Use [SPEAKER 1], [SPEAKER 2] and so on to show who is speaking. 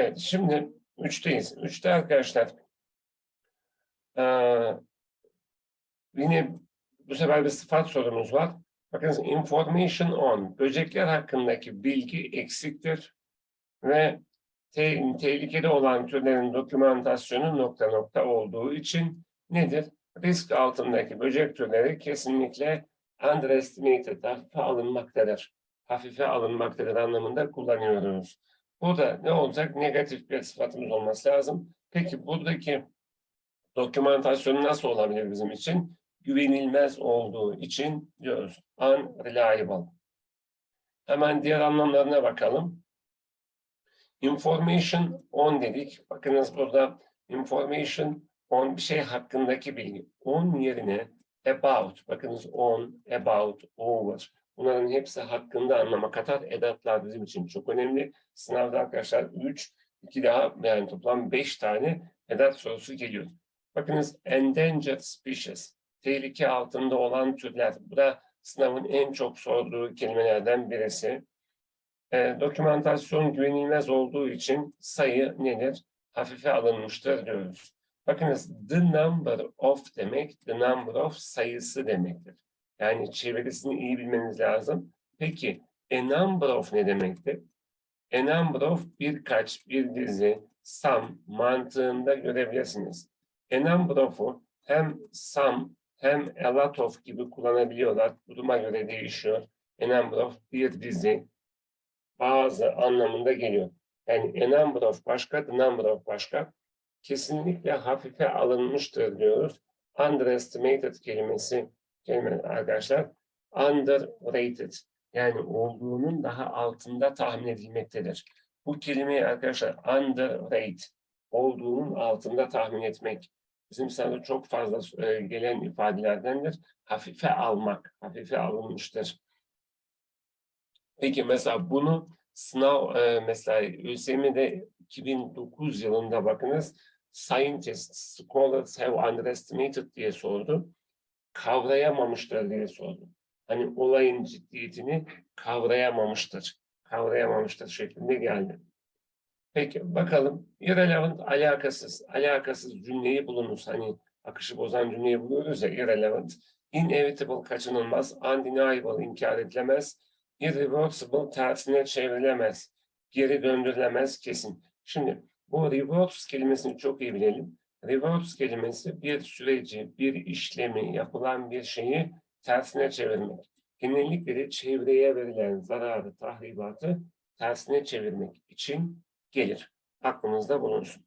[SPEAKER 1] Evet, şimdi üçteyiz. Üçte arkadaşlar eee, yine bu sefer bir sıfat sorumuz var. Bakın information on böcekler hakkındaki bilgi eksiktir ve te- tehlikeli olan türlerin dokümantasyonu nokta nokta olduğu için nedir? Risk altındaki böcek türleri kesinlikle underestimated, hafife alınmaktadır. Hafife alınmaktadır anlamında kullanıyoruz. Burada ne olacak? Negatif bir sıfatımız olması lazım. Peki buradaki dokümantasyonu nasıl olabilir bizim için? Güvenilmez olduğu için diyoruz. Unreliable. Hemen diğer anlamlarına bakalım. Information on dedik. Bakınız burada information on bir şey hakkındaki bilgi. On yerine about. Bakınız on, about, over. Bunların hepsi hakkında anlama katar edatlar bizim için çok önemli. Sınavda arkadaşlar 3, 2 daha yani toplam 5 tane edat sorusu geliyor. Bakınız endangered species. Tehlike altında olan türler. Bu da sınavın en çok sorduğu kelimelerden birisi. E, dokümantasyon güvenilmez olduğu için sayı nedir? Hafife alınmıştır diyoruz. Bakınız the number of demek the number of sayısı demektir. Yani çevirisini iyi bilmeniz lazım. Peki a number of ne demektir? A number of birkaç, bir dizi, some mantığında görebilirsiniz. A number of'u hem some hem a lot of gibi kullanabiliyorlar. Duruma göre değişiyor. A number of bir dizi, bazı anlamında geliyor. Yani a number of başka, the number of başka. Kesinlikle hafife alınmıştır diyoruz. Underestimated kelimesi, kelime arkadaşlar. Underrated. Yani olduğunun daha altında tahmin edilmektedir. Bu kelimeyi arkadaşlar underrate, olduğunun altında tahmin etmek. Bizim sınavda çok fazla e, gelen ifadelerdendir. Hafife almak, hafife alınmıştır. Peki mesela bunu sınav e, mesela ÖSYM'de 2009 yılında bakınız scientists, scholars have underestimated diye sordu. Kavrayamamıştır diye sordu. Hani olayın ciddiyetini kavrayamamıştır. Kavrayamamıştır şeklinde geldi. Peki bakalım irrelevant alakasız, alakasız cümleyi bulunuz. Hani akışı bozan cümleyi buluyoruz ya irrelevant. Inevitable kaçınılmaz, undeniable inkar edilemez, irreversible tersine çevrilemez, geri döndürülemez kesin. Şimdi bu reverse kelimesini çok iyi bilelim. Reverse kelimesi bir süreci, bir işlemi, yapılan bir şeyi tersine çevirmek. Genellikle çevreye verilen zararı, tahribatı tersine çevirmek için gelir. Aklınızda bulunsun.